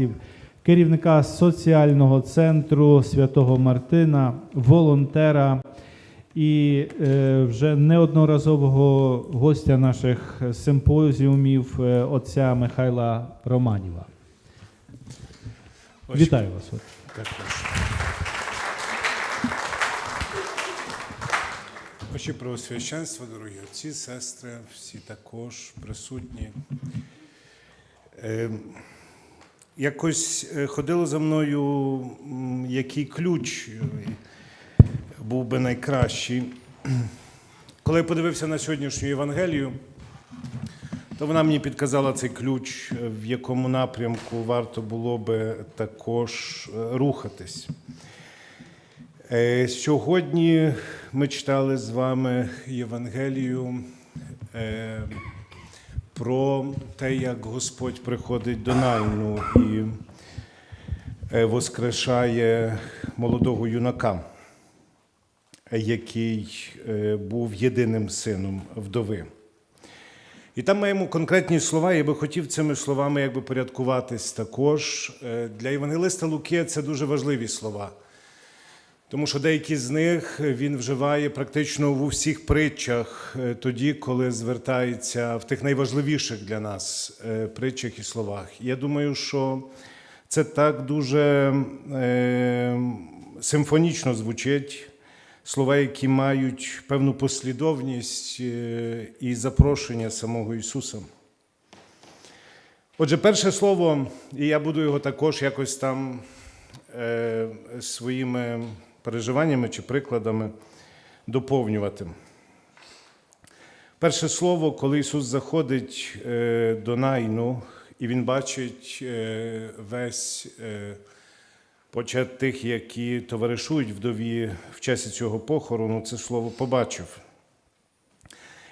ентузіастів, керівника соціального центру Святого Мартина, волонтера і е, вже неодноразового гостя наших симпозіумів е, отця Михайла Романіва. Вітаю вас. Очі Преосвященства, дорогі отці, сестри, всі також присутні. Якось е, ходило за мною, який ключ е, був би найкращий. Коли я подивився на сьогоднішню Євангелію, то вона мені підказала цей ключ, е, в якому напрямку варто було би також рухатись. Сьогодні ми читали з вами Євангелію про те, як Господь приходить до Нальну і е, воскрешає молодого юнака, який е, був єдиним сином вдови. І там маємо конкретні слова, я би хотів цими словами якби порядкуватись також. Е, Для Євангелиста Луки це дуже важливі слова. Тому що деякі з них він вживає практично в усіх притчах, е, тоді, коли звертається в тих найважливіших для нас е, притчах і словах. Я думаю, що це так дуже е, симфонічно звучить. Слова, які мають певну послідовність і запрошення самого Ісуса. Отже, перше слово, і я буду його також якось там своїми переживаннями чи прикладами доповнювати. Перше слово, коли Ісус заходить е, до Найну, і Він бачить е, весь е, почет тих, які товаришують вдові в часі цього похорону, це слово побачив.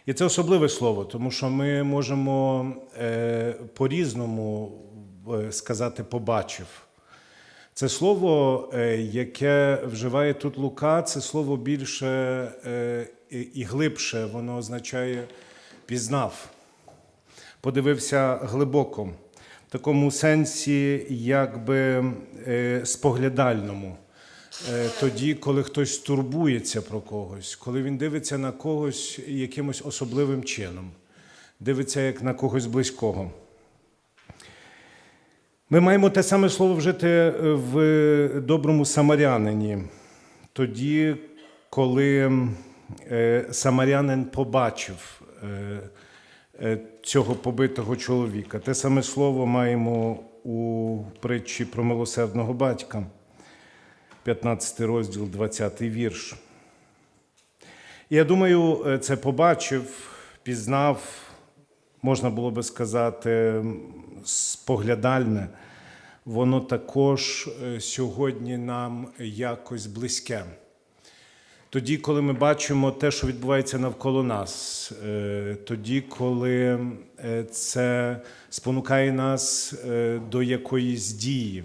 І це особливе слово, тому що ми можемо по-різному сказати побачив. Це слово, е, яке вживає тут Лука, це слово більше е, і- глибше, воно означає пізнав, подивився глибоко, в такому сенсі, якби е, споглядальному. Тоді, коли хтось турбується про когось, коли він дивиться на когось якимось особливим чином, дивиться як на когось близького. Ми маємо те саме слово вжити е, в доброму самарянині, тоді, коли е, самарянин побачив е, цього побитого чоловіка. Те саме слово маємо у притчі про милосердного батька, 15 розділ, 20 вірш. Я думаю, це побачив, пізнав, можна було би сказати, споглядальне, воно також е, сьогодні нам якось близьке. Тоді, коли ми бачимо те, що відбувається навколо нас, е, тоді, коли е, це спонукає нас до якоїсь дії.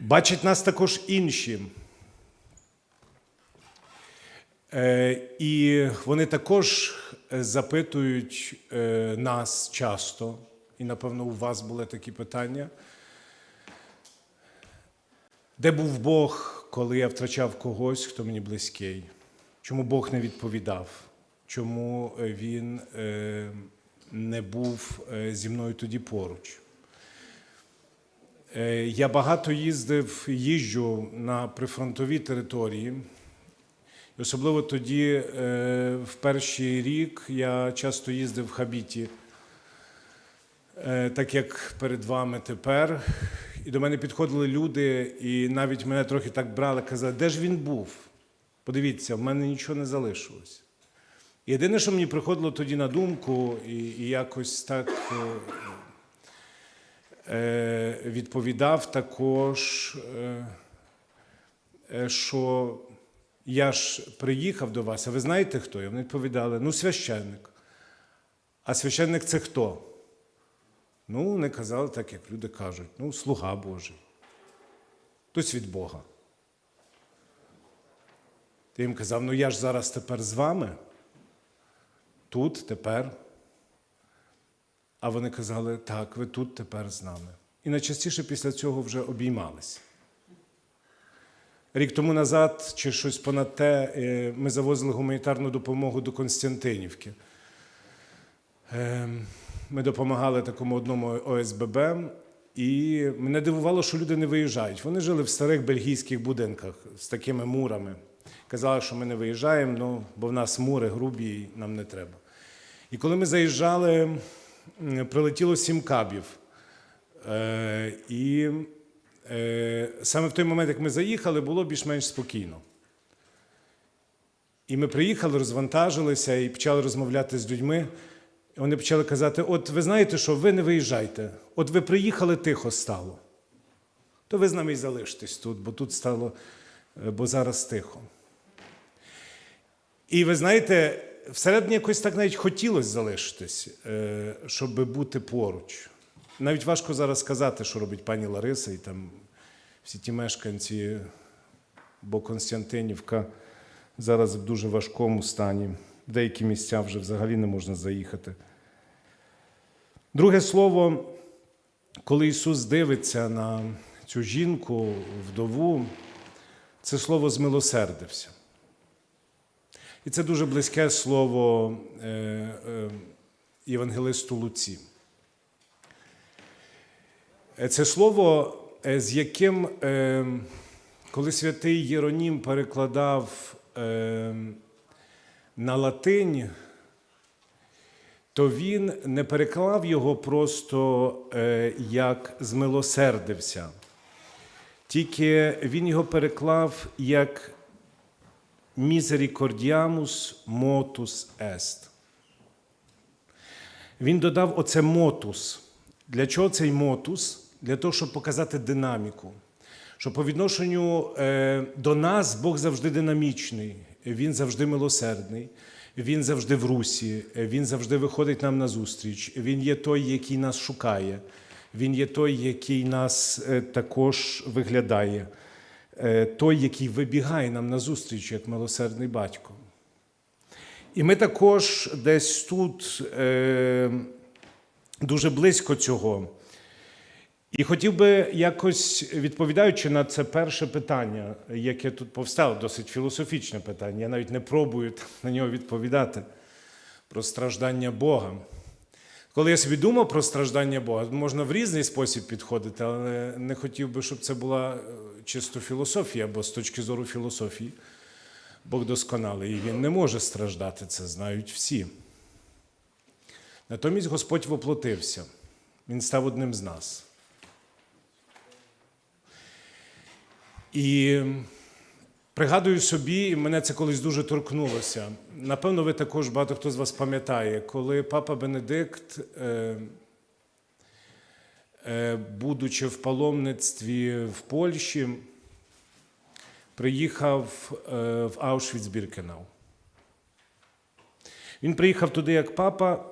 Бачать нас також інші. Е, І вони також е, запитують е, нас часто, і напевно у вас були такі питання. Де був Бог, коли я втрачав когось, хто мені близький? Чому Бог не відповідав? Чому Він не був зі мною тоді поруч? Я багато їздив, їжджу на прифронтові території. Особливо тоді, е, в перший рік, я часто їздив в Хабіті, е, так як перед вами тепер. І до мене підходили люди, і навіть мене трохи так брали, казали, де ж він був? Подивіться, в мене нічого не залишилось. Єдине, що мені приходило тоді на думку, і, і якось так е, е, відповідав також, е, що я ж приїхав до вас, а ви знаєте хто? І вони відповідали: ну, священник. А священник це хто? Ну, вони казали так, як люди кажуть, ну, слуга Божий. Хтось від Бога. Ти їм казав, ну я ж зараз тепер з вами. Тут, тепер. А вони казали, так, ви тут тепер з нами. І найчастіше після цього вже обіймалися. Рік тому назад, чи щось понад те, е, ми завозили гуманітарну допомогу до Константинівки. Е, Ми допомагали такому одному ОСББ, і мене дивувало, що люди не виїжджають. Вони жили в старих бельгійських будинках з такими мурами. Казали, що ми не виїжджаємо, ну, бо в нас мури грубі, і нам не треба. І коли ми заїжджали, прилетіло сім кабів. Е, і саме в той момент, як ми заїхали, було більш-менш спокійно. І ми приїхали, розвантажилися і почали розмовляти з людьми. І вони почали казати: от ви знаєте, що ви не виїжджайте, от ви приїхали, тихо стало. То ви з нами і залишитесь тут, бо тут стало, е, бо зараз тихо. І ви знаєте, всередині якось так навіть хотілося залишитись, е, щоб бути поруч. Навіть важко зараз сказати, що робить пані Лариса і там всі ті мешканці, бо Константинівка зараз в дуже важкому стані. В деякі місця вже взагалі не можна заїхати. Друге слово, коли Ісус дивиться на цю жінку, вдову, це слово змилосердився. І це дуже близьке слово е, е, євангелисту Луці. Е, Це слово, е, з яким, е, коли святий Єронім перекладав е, на латинь, то він не переклав його просто е, як змилосердився, тільки він його переклав як misericordiamus motus est. Він додав оце мотус. Для чого цей мотус? Для того, щоб показати динаміку. Що по відношенню е, до нас Бог завжди динамічний, Він завжди милосердний, Він завжди в русі, Він завжди виходить нам на зустріч. Він є той, який нас шукає, Він є той, який нас е, також виглядає, е, той, який вибігає нам на зустріч, як милосердний батько. І ми також десь тут дуже близько цього. І хотів би якось, відповідаючи на це перше питання, яке тут повстало, досить філософічне питання, я навіть не пробую на нього відповідати про страждання Бога. Коли я собі думав про страждання Бога, можна в різний спосіб підходити, але не хотів би, щоб це була е, чисто філософія, бо з точки зору філософії Бог досконалий, і Він не може страждати, це знають всі. Натомість Господь воплотився, Він став одним з нас. І пригадую собі, і мене це колись дуже торкнулося. Напевно, ви також багато хто з вас пам'ятає, коли папа Бенедикт, е, е, будучи в паломництві в Польщі, приїхав е, в Аушвіц-Біркенау. Він приїхав туди як папа,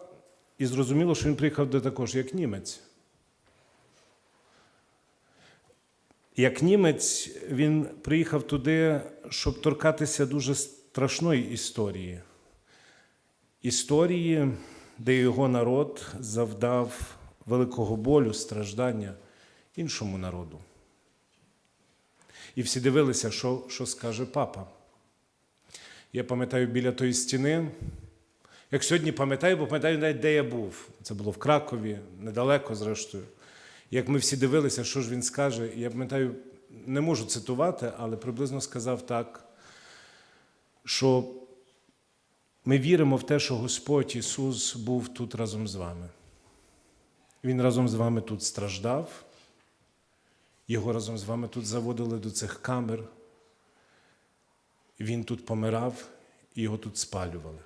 і зрозуміло, що він приїхав туди також як німець. Як німець, він приїхав туди, щоб торкатися дуже страшної історії. Історії, де його народ завдав великого болю, страждання іншому народу. І всі дивилися, що, що скаже папа. Я пам'ятаю біля тої стіни. Як сьогодні пам'ятаю, бо пам'ятаю навіть, де я був. Це було в Кракові, недалеко, зрештою. Як ми всі дивилися, що ж він скаже, я пам'ятаю, не можу цитувати, але приблизно сказав так, що ми віримо в те, що Господь Ісус був тут разом з вами. Він разом з вами тут страждав, його разом з вами тут заводили до цих камер. Він тут помирав і його тут спалювали.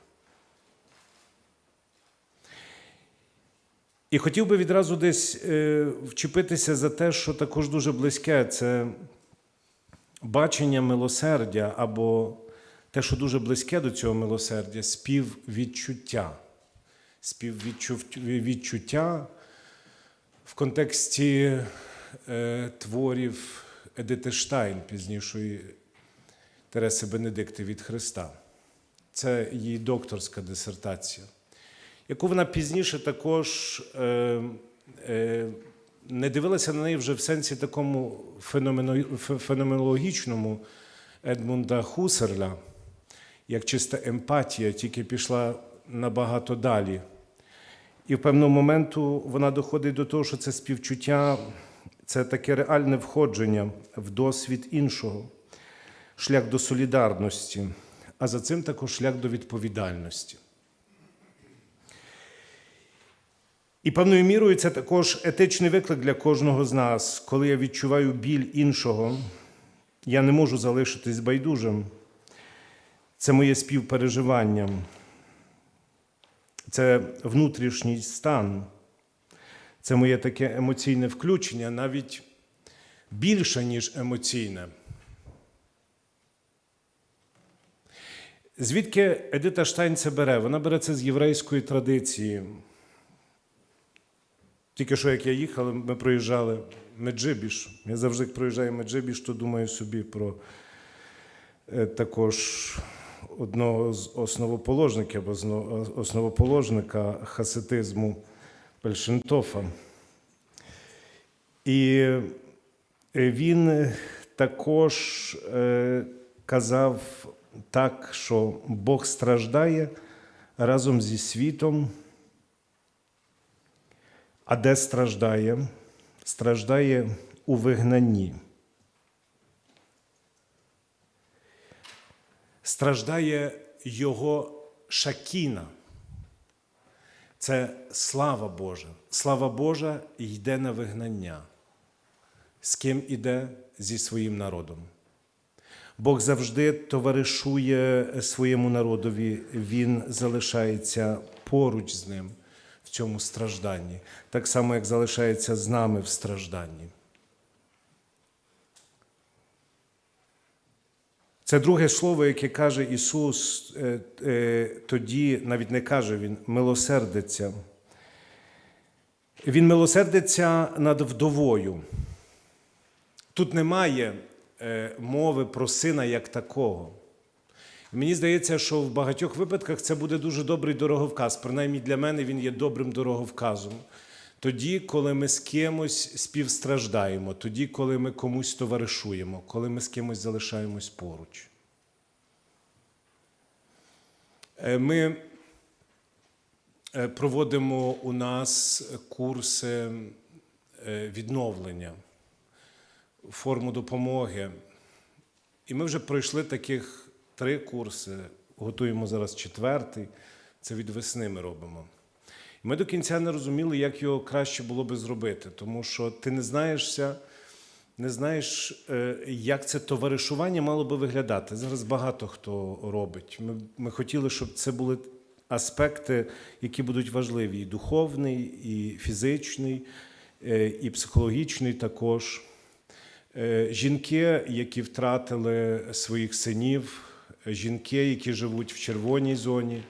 І хотів би відразу десь е, вчепитися за те, що також дуже близьке це бачення милосердя, або те, що дуже близьке до цього милосердя, співвідчуття. Співвідчуття в контексті е, творів Едити Штайн, пізнішої Тереси Бенедикти від Христа. Це її докторська дисертація. Яку вона пізніше також е, е, не дивилася на неї вже в сенсі такому феномено- феноменологічному Едмунда Хусерля, як чиста емпатія, тільки пішла набагато далі. І в певному моменту вона доходить до того, що це співчуття, це таке реальне входження в досвід іншого, шлях до солідарності, а за цим також шлях до відповідальності. І певною мірою це також етичний виклик для кожного з нас. Коли я відчуваю біль іншого, я не можу залишитись байдужим. Це моє співпереживання, це внутрішній стан, це моє таке емоційне включення, навіть більше, ніж емоційне. Звідки Едита Штайн це бере? Вона бере це з єврейської традиції. Тільки що, як я їхав, ми проїжджали Меджибіш. Я завжди, як проїжджаю Меджибіш, то думаю собі про е, також одного з основоположників або основоположника хаситизму Пельшентофа. І е, він також е, казав так, що Бог страждає разом зі світом. А де страждає? Страждає у вигнанні. Страждає його шакіна. Це слава Божа. Слава Божа йде на вигнання. З ким іде? Зі своїм народом. Бог завжди товаришує своєму народові, він залишається поруч з ним цьому стражданні, так само, як залишається з нами в стражданні. Це друге слово, яке каже Ісус е, е, тоді, навіть не каже Він, милосердиться. Він милосердиться над вдовою. Тут немає е, мови про сина як такого. Мені здається, що в багатьох випадках це буде дуже добрий дороговказ. Принаймні для мене він є добрим дороговказом. Тоді, коли ми з кимось співстраждаємо, тоді, коли ми комусь товаришуємо, коли ми з кимось залишаємось поруч. Е, Ми е, проводимо у нас курси е, відновлення, форму допомоги. І ми вже пройшли таких три курси, готуємо зараз четвертий. Це від весни ми робимо. Ми до кінця не розуміли, як його краще було би зробити, тому що ти не знаєшся, не знаєш, е, як це товаришування мало би виглядати. Зараз багато хто робить. Ми, ми хотіли, щоб це були аспекти, які будуть важливі: і духовний, і фізичний, е, і психологічний також. Е, Жінки, які втратили своїх синів, жінки, які живуть в червоній зоні.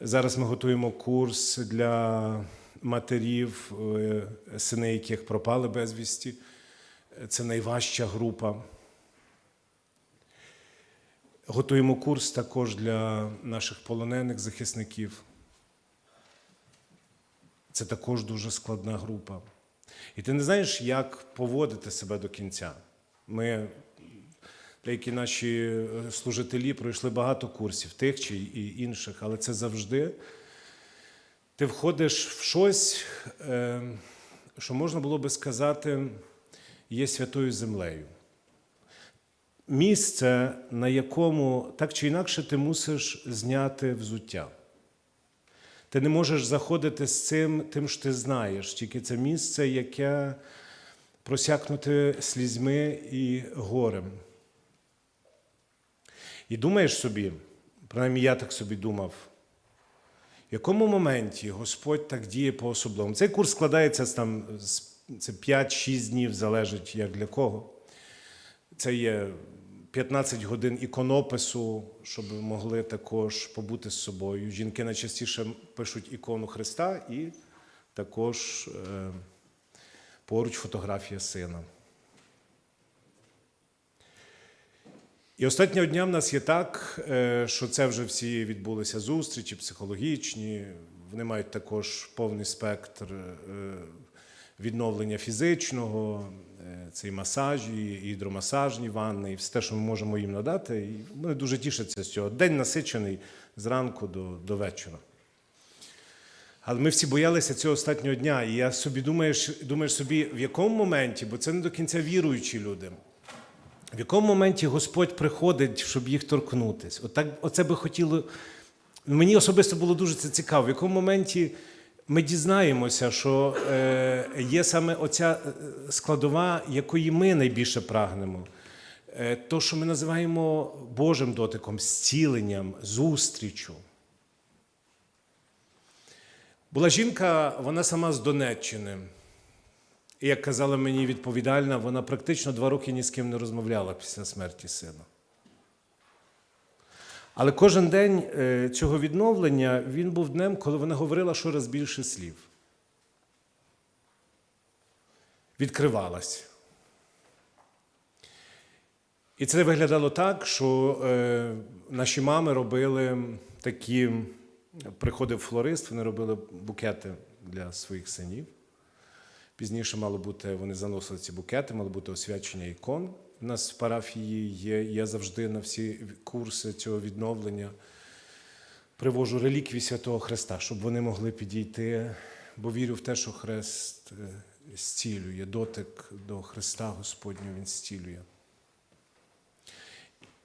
Зараз ми готуємо курс для матерів, е, сини яких пропали безвісті. Це найважча група. Готуємо курс також для наших полонених захисників. Це також дуже складна група. І ти не знаєш, як поводити себе до кінця. Ми, деякі наші е, служителі, пройшли багато курсів, тих чи і інших, але це завжди ти входиш в щось, е, що можна було би сказати, є святою землею. Місце, на якому так чи інакше ти мусиш зняти взуття. Ти не можеш заходити з цим, тим, що ти знаєш, тільки це місце, яке просякнуте слізьми і горем. І думаєш собі, принаймні я так собі думав, в якому моменті Господь так діє по-особливому. Цей курс складається там, це 5-6 днів, залежить як для кого. Це є 15 годин іконопису, щоб могли також побути з собою. Жінки найчастіше пишуть ікону Христа і також е, поруч фотографія сина. І останнього дня в нас є так, е, що це вже всі відбулися зустрічі психологічні, вони мають також повний спектр е, відновлення фізичного, е, це і масажі, і гідромасажні ванни, і все те, що ми можемо їм надати. І вони дуже тішаться з цього. День насичений зранку до, до вечора. Але ми всі боялися цього останнього дня. І я собі думаєш, думаєш собі, в якому моменті, бо це не до кінця віруючі люди. В якому моменті Господь приходить, щоб їх торкнутися? Отак, оце би хотіло. Мені особисто було дуже це цікаво. В якому моменті ми дізнаємося, що е, є саме оця е, складова, якої ми найбільше прагнемо. Е, то, що ми називаємо Божим дотиком, зціленням, зустрічю. Була жінка, вона сама з Донеччини. І як казала мені відповідальна, вона практично два роки ні з ким не розмовляла після смерті сина. Але кожен день е, цього відновлення він був днем, коли вона говорила щораз більше слів. Відкривалась. І це виглядало так, що е, наші мами робили такі, приходив флорист, вони робили букети для своїх синів. Пізніше мало бути, вони заносили ці букети, мало бути освячення ікон. У нас в парафії є, я завжди на всі курси цього відновлення привожу реліквії Святого Христа, щоб вони могли підійти, бо вірю в те, що Хрест е, зцілює, дотик до Христа Господнього Він зцілює.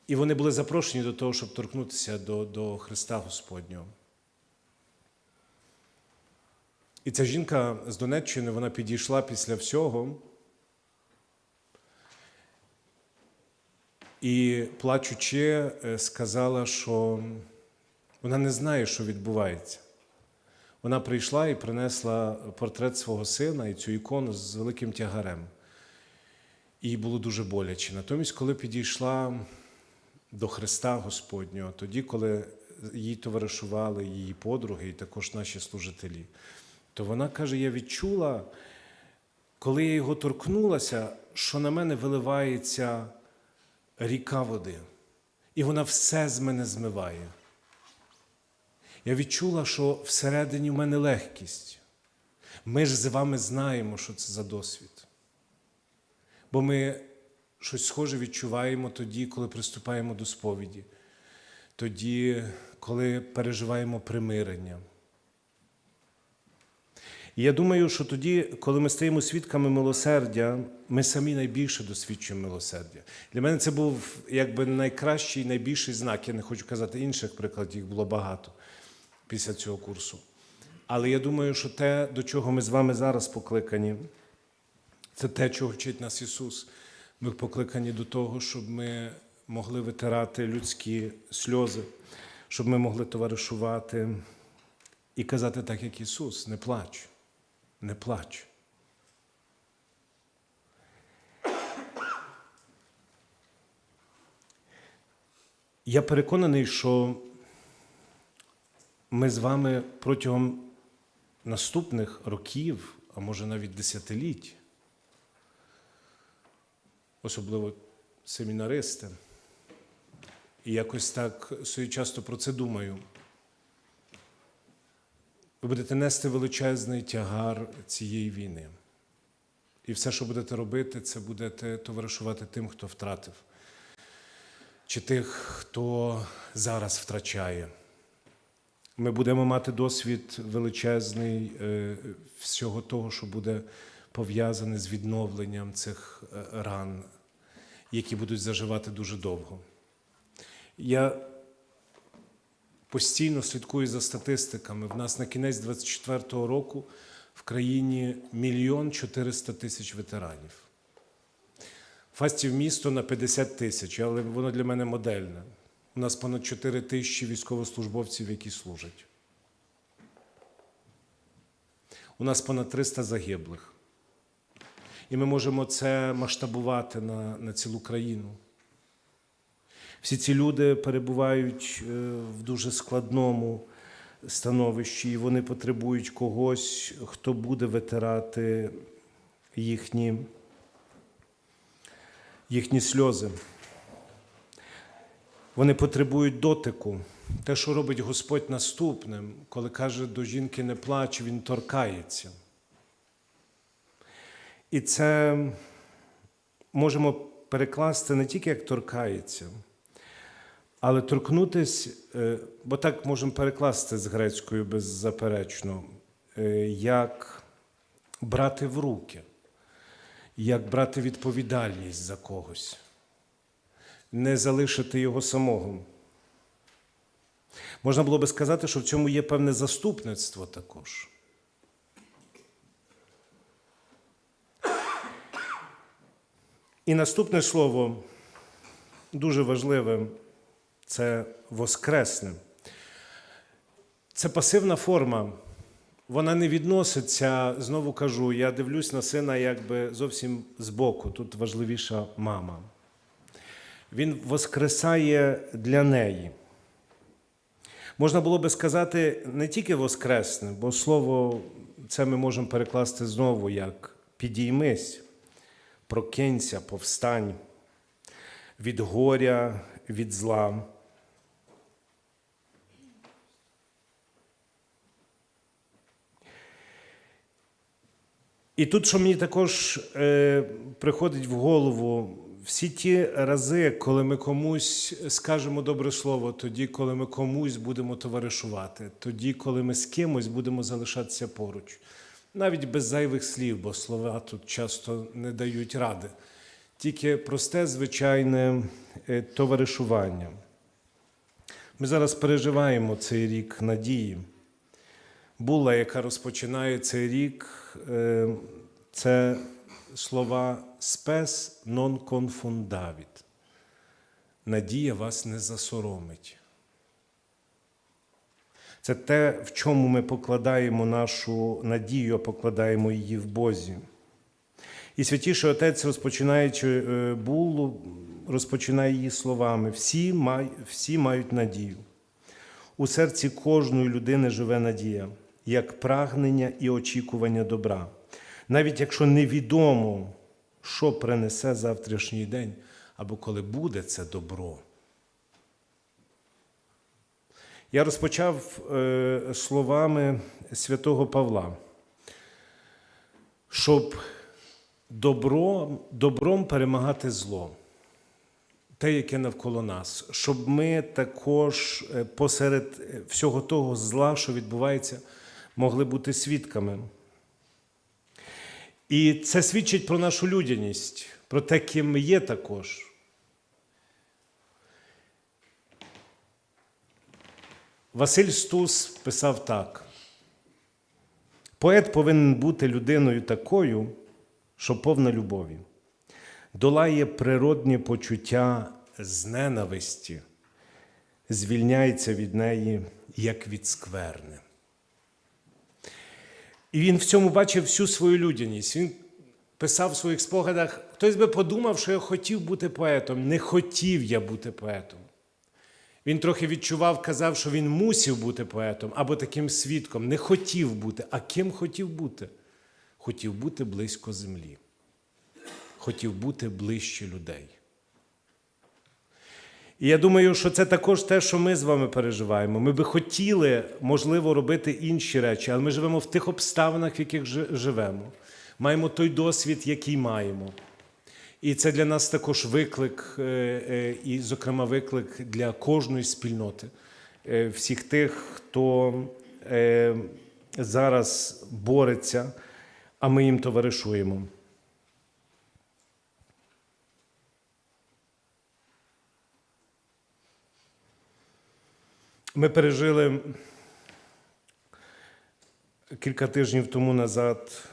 І вони були запрошені до того, щоб торкнутися до, до Христа Господнього. І ця жінка з Донеччини вона підійшла після всього і, плачучи, е, сказала, що вона не знає, що відбувається. Вона прийшла і принесла портрет свого сина і цю ікону з великим тягарем. Їй було дуже боляче. Натомість, коли підійшла до Христа Господнього, тоді, коли їй товаришували її подруги і також наші служителі, то вона каже: я відчула, коли я його торкнулася, що на мене виливається ріка води, і вона все з мене змиває. Я відчула, що всередині в мене легкість. Ми ж з вами знаємо, що це за досвід. Бо ми щось схоже відчуваємо тоді, коли приступаємо до сповіді, тоді, коли переживаємо примирення. І я думаю, що тоді, коли ми стаємо свідками милосердя, ми самі найбільше досвідчуємо милосердя. Для мене це був якби найкращий, найбільший знак. Я не хочу казати інших прикладів, їх було багато після цього курсу. Але я думаю, що те, до чого ми з вами зараз покликані, це те, чого вчить нас Ісус. Ми покликані до того, щоб ми могли витирати людські сльози, щоб ми могли товаришувати і казати так, як Ісус, не плач, не плач. Я переконаний, що ми з вами протягом наступних років, а може навіть десятиліть, особливо семінаристи, і якось так собі часто про це думаю. Будете нести величезний тягар цієї війни. І все, що будете робити, це будете товаришувати тим, хто втратив, чи тих, хто зараз втрачає. Ми будемо мати досвід величезний е, всього того, що буде пов'язане з відновленням цих е, ран, які будуть заживати дуже довго. Я постійно слідкую за статистиками. В нас на кінець 24-го року в країні мільйон 400 тисяч ветеранів. Фастів місто на 50 тисяч, але воно для мене модельне. У нас понад 4 тисячі військовослужбовців, які служать. У нас понад 300 загиблих. І ми можемо це масштабувати на, на цілу країну. Всі ці люди перебувають е, в дуже складному становищі, і вони потребують когось, хто буде витирати їхні, їхні сльози. Вони потребують дотику. Те, що робить Господь наступним, коли каже до жінки не плач, Він торкається. І це можемо перекласти не тільки як торкається, але торкнутись, е, бо так можемо перекласти з грецькою беззаперечно, е, як брати в руки, як брати відповідальність за когось, не залишити його самого. Можна було би сказати, що в цьому є певне заступництво також. І наступне слово дуже важливе це воскресне. Це пасивна форма. Вона не відноситься, знову кажу, я дивлюсь на сина якби зовсім збоку. Тут важливіша мама. Він воскресає для неї. Можна було би сказати не тільки воскресне, бо слово це ми можемо перекласти знову як підіймись, прокинься, повстань від горя, від зла. І тут, що мені також е, приходить в голову, всі ті рази, коли ми комусь скажемо добре слово, тоді, коли ми комусь будемо товаришувати, тоді, коли ми з кимось будемо залишатися поруч, навіть без зайвих слів, бо слова тут часто не дають ради, тільки просте, звичайне е, товаришування. Ми зараз переживаємо цей рік надії. Була, яка розпочинає цей рік, це слова спес нон конфундавіт. Надія вас не засоромить. Це те, в чому ми покладаємо нашу надію, покладаємо її в Бозі. І святіший Отець, розпочинаючи е, булу, розпочинає її словами: всі, май, всі мають надію. У серці кожної людини живе надія, як прагнення і очікування добра. Навіть якщо невідомо, що принесе завтрашній день, або коли буде це добро. Я розпочав е, словами святого Павла, щоб добро, добром перемагати зло те, яке навколо нас, щоб ми також е, посеред всього того зла, що відбувається, могли бути свідками. І це свідчить про нашу людяність, про те, ким ми є також. Василь Стус писав так: поет повинен бути людиною такою, що повна любові долає природні почуття з ненависті, звільняється від неї, як від скверни. І він в цьому бачив всю свою людяність. Він писав в своїх спогадах: хтось би подумав, що я хотів бути поетом. Не хотів я бути поетом. Він трохи відчував, казав, що він мусив бути поетом або таким свідком. Не хотів бути. А ким хотів бути? Хотів бути близько землі хотів бути ближче людей. І я думаю, що це також те, що ми з вами переживаємо. Ми би хотіли, можливо, робити інші речі, але ми живемо в тих обставинах, в яких живемо. Маємо той досвід, який маємо. І це для нас також виклик, і, зокрема, виклик для кожної спільноти, всіх тих, хто зараз бореться, а ми їм товаришуємо. Ми пережили кілька тижнів тому назад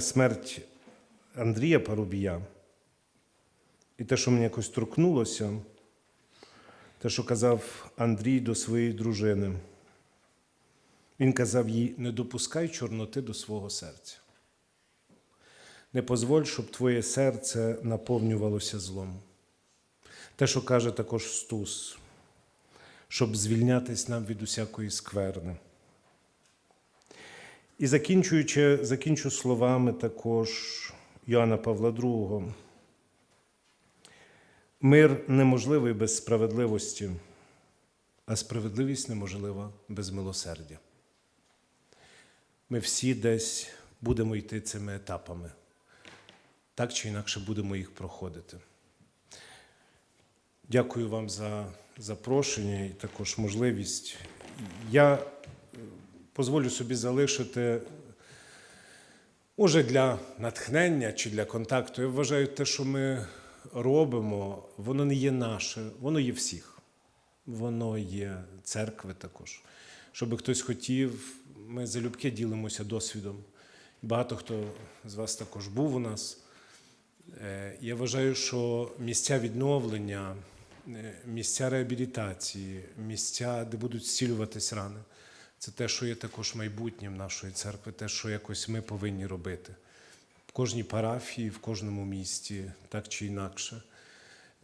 смерть Андрія Парубія. І те, що мені якось торкнулося, те, що казав Андрій до своєї дружини. Він казав їй: не допускай чорноти до свого серця. Не дозволь, щоб твоє серце наповнювалося злом. Те, що каже також Стус, щоб звільнятись нам від усякої скверни. І закінчуючи, закінчу словами також Йоанна Павла II. Мир неможливий без справедливості, а справедливість неможлива без милосердя. Ми всі десь будемо йти цими етапами, так чи інакше будемо їх проходити. Дякую вам за запрошення і також можливість. Я е, дозволю собі залишити, може, для натхнення чи для контакту. Я вважаю, те, що ми робимо, воно не є наше, воно є всіх. Воно є церкви також. Щоб хтось хотів, ми залюбки ділимося досвідом. Багато хто з вас також був у нас. Е, Я вважаю, що місця відновлення, е, місця реабілітації, місця, де будуть зцілюватись рани, це те, що є також майбутнім нашої церкви, те, що якось ми повинні робити. В кожній парафії, в кожному місті, так чи інакше,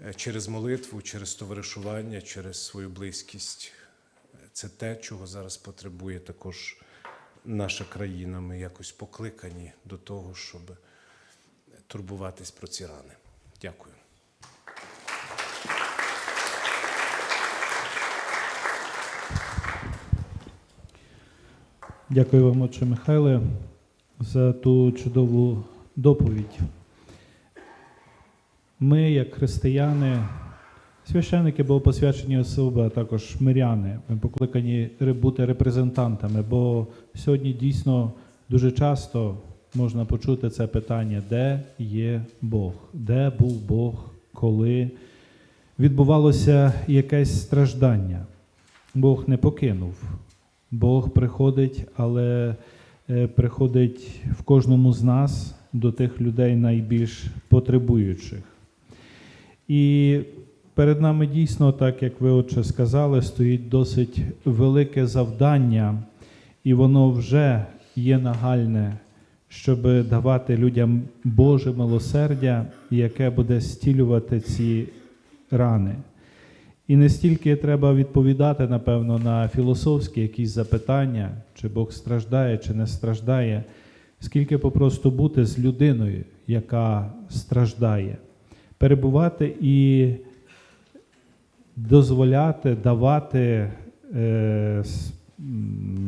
Е, через молитву, через товаришування, через свою близькість. Е, Це те, чого зараз потребує також наша країна. Ми якось покликані до того, щоб турбуватись про ці рани. Дякую. Дякую вам, отче Михайле, за ту чудову доповідь. Ми, як християни, священники богопосвячені особи, а також миряни, ми покликані бути репрезентантами, бо сьогодні дійсно дуже часто можна почути це питання, де є Бог, де був Бог, коли відбувалося якесь страждання. Бог не покинув. Бог приходить, але е, приходить в кожному з нас до тих людей найбільш потребуючих. І перед нами дійсно, так як ви отче сказали, стоїть досить велике завдання, і воно вже є нагальне, щоб давати людям Боже милосердя, яке буде стілювати ці рани. І не стільки треба відповідати, напевно, на філософські якісь запитання, чи Бог страждає, чи не страждає, скільки попросту бути з людиною, яка страждає, перебувати і дозволяти, давати, е,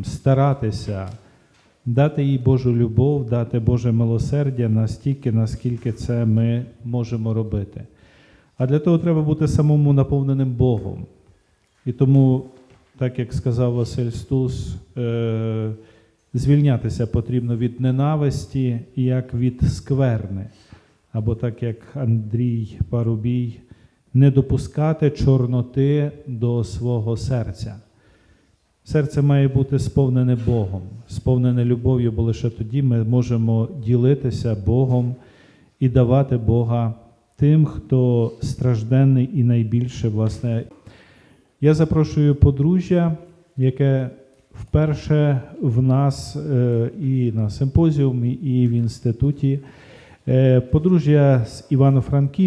старатися, дати їй Божу любов, дати Боже милосердя настільки, наскільки це ми можемо робити. А для того треба бути самому наповненим Богом. І тому, так як сказав Василь Стус, е, звільнятися потрібно від ненависті, як від скверни. Або так як Андрій Парубій, не допускати чорноти до свого серця. Серце має бути сповнене Богом, сповнене любов'ю, бо лише тоді ми можемо ділитися Богом і давати Бога тим, хто стражденний і найбільше, власне. Я запрошую подружжя, яке вперше в нас е, і на симпозіумі, і в інституті. Е, Подружжя з Івано-Франківська.